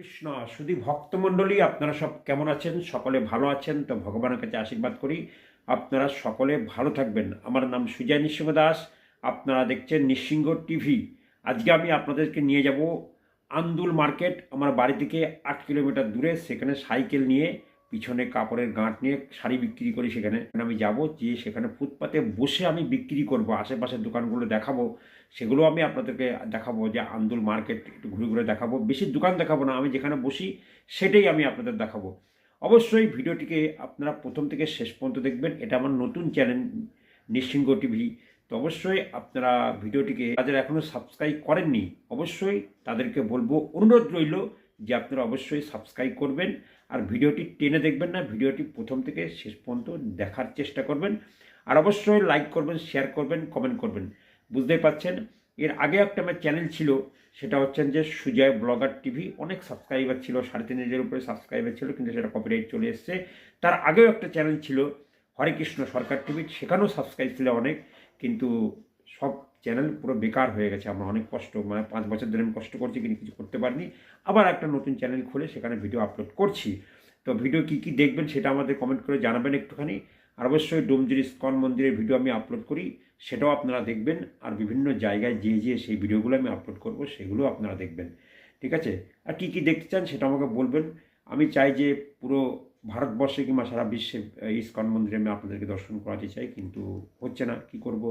কৃষ্ণ শুধু ভক্তমণ্ডলী, আপনারা সব কেমন আছেন? সকলে ভালো আছেন? তো ভগবানের কাছে আশীর্বাদ করি। আপনারা সকলে ভালো থাকবেন। আমার নাম সুজয় নৃসিংহ দাস আপনারা দেখছেন নৃসিংহ টিভি। আজকে আমি আপনাদেরকে নিয়ে যাব আন্দুল মার্কেট। আমার বাড়ি থেকে আট কিলোমিটার দূরে, সেখানে সাইকেল নিয়ে পিছনে কাপড়ের গাঁট নিয়ে শাড়ি বিক্রি করি সেখানে। আমি যাব যে সেখানে ফুটপাতে বসে আমি বিক্রি করব, আশেপাশের দোকানগুলো দেখাবো। সেগুলো আমি আপনাদেরকে দেখাবো, যে আন্দুল মার্কেট একটু ঘুরে ঘুরে দেখাবো। বেশি দোকান দেখাবো না, আমি যেখানে বসি সেটাই আমি আপনাদের দেখাবো। অবশ্যই ভিডিওটিকে আপনারা প্রথম থেকে শেষ পর্যন্ত দেখবেন। এটা আমার নতুন চ্যানেল নিঃসিংহ টিভি। তো অবশ্যই আপনারা ভিডিওটিকে যারা এখনও সাবস্ক্রাইব করেননি, অবশ্যই তাদেরকে বলব, অনুরোধ রইল যে আপনারা অবশ্যই সাবস্ক্রাইব করবেন আর ভিডিওটি টেনে দেখবেন না, ভিডিওটি প্রথম থেকে শেষ পর্যন্ত দেখার চেষ্টা করবেন। আর অবশ্যই লাইক করবেন শেয়ার করবেন কমেন্ট করবেন। বুঝতেই পাচ্ছেন এর আগে একটা আমার চ্যানেল ছিল, সেটা হচ্ছেন যে সুজয় ব্লগার টিভি। অনেক সাবস্ক্রাইবার ছিল, সাড়ে তিন হাজারের উপরে সাবস্ক্রাইবার ছিল, কিন্তু সেটা কপিরাইট চলে এসছে। তার আগেও একটা চ্যানেল ছিল হরে কৃষ্ণ সরকার টিভি, সেখানেও সাবস্ক্রাইব ছিল অনেক, কিন্তু সব চ্যানেল পুরো বেকার হয়ে গেছে। আমার অনেক কষ্ট মানে পাঁচ বছর ধরে আমি কষ্ট করছি, কিন্তু কিছু করতে পারিনি। আবার একটা নতুন চ্যানেল খুলে সেখানে ভিডিও আপলোড করছি। তো ভিডিও কী কী দেখবেন সেটা আমাদের কমেন্ট করে জানাবেন একটুখানি। আর অবশ্যই ডোমজুরি স্কন মন্দিরের ভিডিও আমি আপলোড করি, সেটাও আপনারা দেখবেন। আর বিভিন্ন জায়গায় যেয়ে যেয়ে সেই ভিডিওগুলো আমি আপলোড করব সেগুলো আপনারা দেখবেন। ঠিক আছে? আর কী কী দেখতে চান সেটা আমাকে বলবেন। আমি চাই যে পুরো ভারতবর্ষে কিংবা সারা বিশ্বে ইস্কন মন্দিরে আমি আপনাদেরকে দর্শন করাতে চাই, কিন্তু হচ্ছে না। কি করব?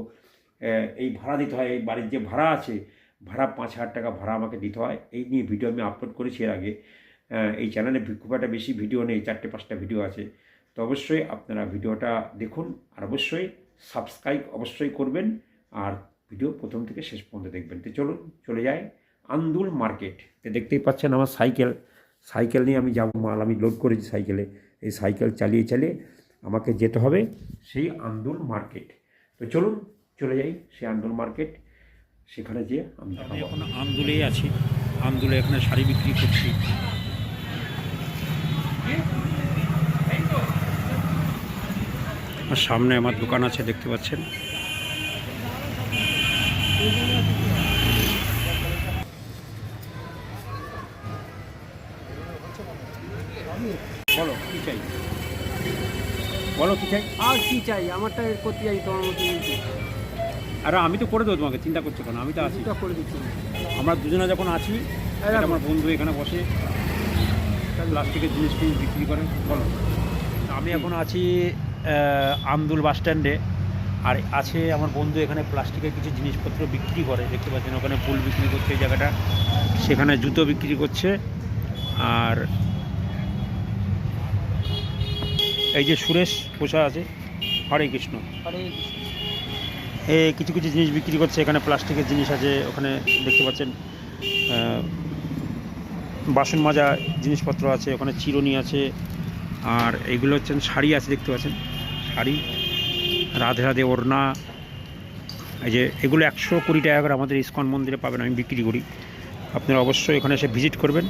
এই ভাড়া দিতে হয়, এই বাড়ির যে ভাড়া আছে, ভাড়া পাঁচ হাজার টাকা ভাড়া আমাকে দিতে হয়। এই নিয়ে ভিডিও আমি আপলোড করেছি এর আগে। এই চ্যানেলে খুব একটা বেশি ভিডিও নেই, চারটে পাঁচটা ভিডিও আছে। তো অবশ্যই আপনারা ভিডিওটা দেখুন আর অবশ্যই সাবস্ক্রাইব অবশ্যই করবেন আর ভিডিও প্রথম থেকে শেষ পর্যন্ত দেখবেন। তো চলুন, চলে যাই আন্দুল মার্কেট। তো দেখতেই পাচ্ছেন আমার সাইকেল। সাইকেল নিয়ে আমি যাব, মাল আমি লোড করেছি সাইকেলে। এই সাইকেল চালিয়ে চালিয়ে আমাকে যেতে হবে সেই আন্দুল মার্কেট। তো চলুন চলে যাই সেই আন্দুল মার্কেট সেখানে যেয়ে আমি আমি এখন আন্দুলেই আছি। আন্দুলে এখানে শাড়ি বিক্রি করছি। আর সামনে আমার দোকান আছে দেখতে পাচ্ছেন? বলো কি চাই? বলো কি চাই? আর কি চাই? আমারটা করতে চাই তোমার মতো? আরে আমি তো করে দেবো তোমাকে চিন্তা করছ কেন? আমি তো আছি। করে দিচ্ছি আমরা দুজনে যখন আছি আমার বন্ধু এখানে বসে প্লাস্টিকের জিনিস বিক্রি করে। বলো। আমি এখন আছি আমদুল বাস স্ট্যান্ডে আর আছে আমার বন্ধু এখানে প্লাস্টিকের কিছু জিনিসপত্র বিক্রি করে। দেখতে পাচ্ছেন ওখানে ফুল বিক্রি করছে এই জায়গাটা। সেখানে জুতো বিক্রি করছে। আর এই যে সুরেশ পোষা আছে। হরে কৃষ্ণ। আরে এ কিছু কিছু জিনিস বিক্রি করছে, এখানে প্লাস্টিকের জিনিস আছে, ওখানে দেখতে পাচ্ছেন বাসন মাজা জিনিসপত্র আছে, ওখানে চিরুনি আছে, আর এইগুলো হচ্ছেন শাড়ি আছে, দেখতে পাচ্ছেন, শাড়ি, রাধে রাধে ওড়না, এই যে এগুলো একশো কুড়ি টাকা করে আমাদের ইস্কন মন্দিরে পাবেন, আমি বিক্রি করি, আপনারা অবশ্যই এখানে এসে ভিজিট করবেন,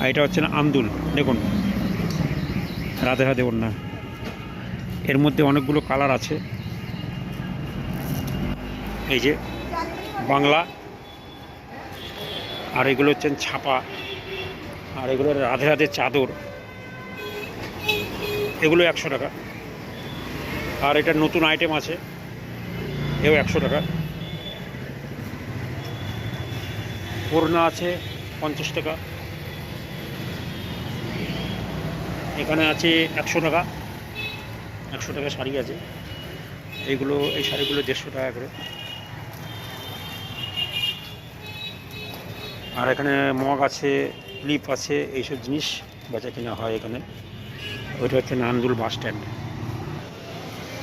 আর এটা হচ্ছে আন্দুল, দেখুন, রাধে রাধে ওড়না, এর মধ্যে অনেকগুলো কালার আছে এই যে বাংলা। আর এগুলো হচ্ছেন ছাপা। আর এগুলো রাধে রাধে চাদর। এগুলো একশো টাকা। আর এটা নতুন আইটেম আছে। এও একশো টাকা। ওড়না আছে পঞ্চাশ টাকা। এখানে আছে একশো টাকা। একশো টাকা শাড়ি আছে। এইগুলো, এই শাড়িগুলো দেড়শো টাকা করে। আর এখানে মগ আছে ক্লিপ আছে, এইসব জিনিস বেচা কেনা হয় এখানে। ওইটা হচ্ছে নান্দুল বাস স্ট্যান্ড।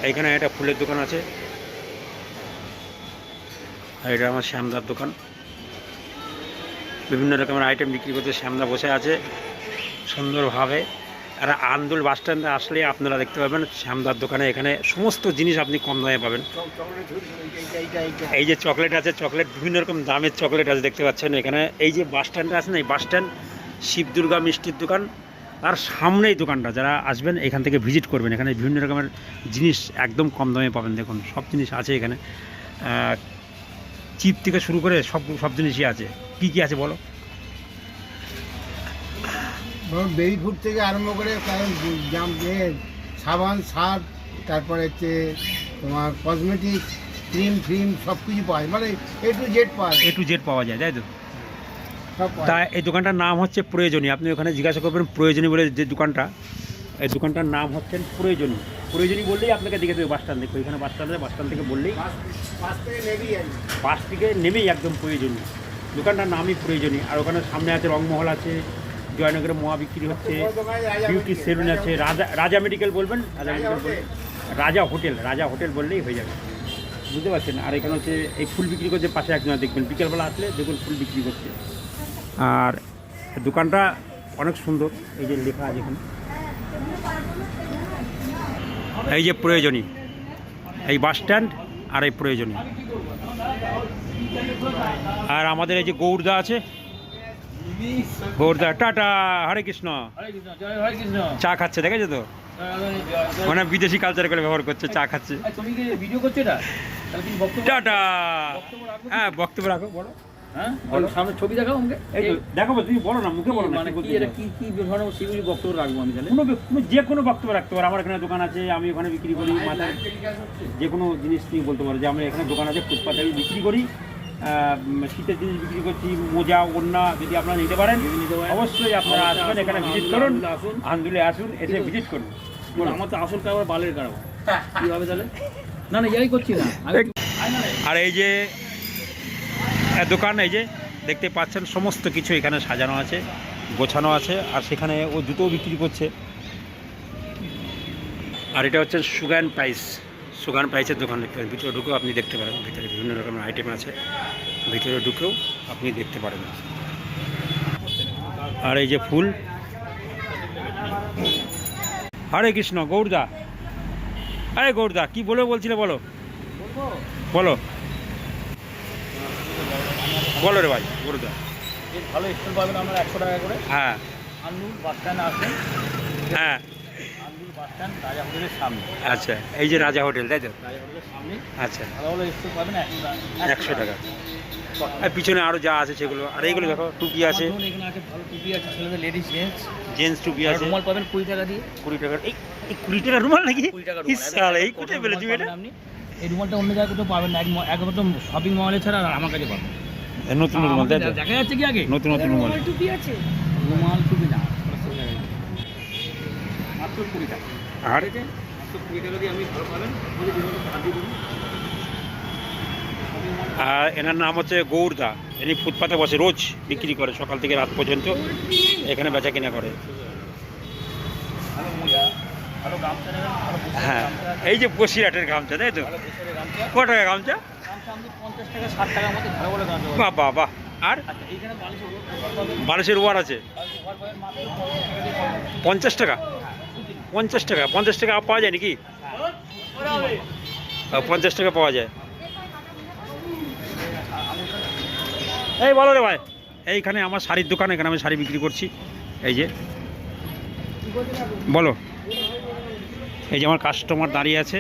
এইখানে একটা ফুলের দোকান আছে। আর এটা আমার শ্যামদার দোকান। বিভিন্ন রকমের আইটেম বিক্রি করতে শ্যামদা বসে আছে। সুন্দরভাবে আর আন্দুল বাস স্ট্যান্ডে আসলে আপনারা দেখতে পাবেন শ্যামদার দোকানে এখানে সমস্ত জিনিস আপনি কম দামে পাবেন। এই যে চকলেট আছে, চকলেট বিভিন্ন রকম দামের চকলেট আছে দেখতে পাচ্ছেন এখানে। এই যে বাস স্ট্যান্ডে আছে না, এই বাস স্ট্যান্ড শিব দুর্গা মিষ্টির দোকান। তার সামনেই দোকানটা, যারা আসবেন এখান থেকে ভিজিট করবেন। এখানে বিভিন্ন রকমের জিনিস একদম কম দামে পাবেন। দেখুন, সব জিনিস আছে এখানে। চিপ থেকে শুরু করে সব সব জিনিসই আছে। কি কি আছে বলো? ধরুন বেবি ফুড থেকে আরম্ভ করে কারণ জাম সাবান সার তারপরে হচ্ছে তোমার কসমেটিক্স ক্রিম ফ্রিম সব কিছু পাওয়া যায়। মানে এ টু জেড পাওয়া যায়। এ টু জেড পাওয়া যায় তাই তো? তা এই দোকানটার নাম হচ্ছে প্রয়োজনী আপনি ওখানে জিজ্ঞাসা করবেন প্রয়োজনী বলে যে দোকানটা এই দোকানটার নাম হচ্ছেন প্রয়োজনী প্রয়োজনী বললেই আপনাকে দেখে দেবে বাস স্ট্যান্ড দেখো এখানে বাস স্ট্যান্ডে বাস স্ট্যান্ড থেকে বললেই বাস থেকে নেমেই একদম প্রয়োজনী দোকানটার নামই প্রয়োজনী আর ওখানে সামনে আছে রংমহল আছে জয়নগরের মোয়া বিক্রি হচ্ছে বিউটি সেলুন আছে রাজা রাজা মেডিকেল বলবেন? রাজা মেডিকেল বলবেন? রাজা হোটেল রাজা হোটেল বললেই হয়ে যাবে। বুঝতে পারছেন? আর এখানে হচ্ছে এই ফুল বিক্রি করছে পাশে একজন দেখবেন বিকেলবেলা আসলে দেখুন ফুল বিক্রি করছে। আর দোকানটা অনেক সুন্দর এই যে লেখা আছে এখানে। এই যে প্রয়োজনী এই বাস স্ট্যান্ড আর এই প্রয়োজনী আর আমাদের এই যে গৌরদা আছে গৌরদা টাটা হরে কৃষ্ণ চা খাচ্ছে দেখেছ তো মানে বিদেশি কালচার করে ব্যবহার করছে চা খাচ্ছে টাটা হ্যাঁ বক্তব্য রাখো বলো হ্যাঁ। সামনে ছবি দেখাও আমাকে তুমি বলো না মুখে বলো মানে কি কি ধরনের সেগুলি বক্তব্য রাখব আমি তাহলে কোনো তুমি যে কোনো বক্তব্য রাখতে পারো আমার এখানে দোকান আছে আমি ওখানে বিক্রি করি মাথায় যে কোনো জিনিস তুমি বলতে পারো যে আমরা এখানে দোকান আছে ফুটপাতে বিক্রি করি শীতের জিনিস বিক্রি করছি মোজা ওড়না যদি আপনারা নিতে পারেন অবশ্যই আপনারা আসবেন এখানে ভিজিট করুন আসুন আন্দুলে আসুন এসে ভিজিট করুন। আমার তো আসল কারবার বালের কারবার। কীভাবে তাহলে? না না ইয়াই করছি না। আর এই যে দোকান এই যে দেখতে পাচ্ছেন সমস্ত কিছু এখানে সাজানো আছে গোছানো আছে আর সেখানে ও জুতো বিক্রি করছে। আর এটা হচ্ছে সুগান প্রাইস সুগান প্রাইসের দোকান। দেখতে পারেন ভিতরে ঢুকেও আপনি দেখতে পারেন। ভিতরে বিভিন্ন রকমের আইটেম আছে। ভিতরে ঢুকেও আপনি দেখতে পারেন। আর এই যে ফুল। হরে কৃষ্ণ গৌরদা। আরে গৌরদা কি বলে বলছিলে বলো? বলো। বলো রে ভাই গৌরদা। ভালো স্টল পাবেন আমরা একশো টাকা করে। হ্যাঁ। আন্দুল বাস স্ট্যান্ড আসবেন হ্যাঁ। রাজা হোটেলের সামনে। আচ্ছা এই যে রাজা হোটেল তাই তো? রাজা হোটেলের সামনে। আচ্ছা। ভালো ভালো স্টল পাবেন একশো টাকা। আর পিছনে আরও যা আছে সেগুলো আর এইগুলো দেখো টুপি আছে। এখানে আছে ভালো টুপি আছে ছেলেদের লেডিস জেন্টস জেন্টস টুপি আছে। রুমাল পাবেন কুড়ি টাকা দিয়ে। কুড়ি টাকার এই এই কুড়ি টাকার রুমাল নাকি? কুড়ি টাকা এই কোথায় পেলেছি এটা? আপনি। এই রুমালটা অন্য জায়গায় কোথাও পাবেন না একমাত্র শপিং মলে ছাড়া আর আমার কাছে পাবেন। নতুন রুমাল দেখা যাচ্ছে কি আগে? নতুন নতুন রুমাল। রুমাল টুপি না মাত্র কুড়ি টাকা। আর কুড়ি টাকা দিয়ে আপনি ভালো পাবেন আর এনার নাম হচ্ছে গৌরদা। ইনি ফুটপাতে বসে রোজ বিক্রি করে সকাল থেকে রাত পর্যন্ত। এখানে বেচা কিনা করে। হ্যাঁ এই যে বসিরহাটের গামছা তাই তো? ক টাকা গামছা। বাহ বাহ বাহ। আর? বালিশের ওয়ার আছে? পঞ্চাশ টাকা। পঞ্চাশ টাকা পঞ্চাশ টাকা পাওয়া যায় নাকি? পঞ্চাশ টাকা পাওয়া যায়। এই বলো রে ভাই, এইখানে আমার শাড়ির দোকান, এখানে আমি শাড়ি বিক্রি করছি। এই যে, বলো। এই যে আমার কাস্টমার দাঁড়িয়ে আছে।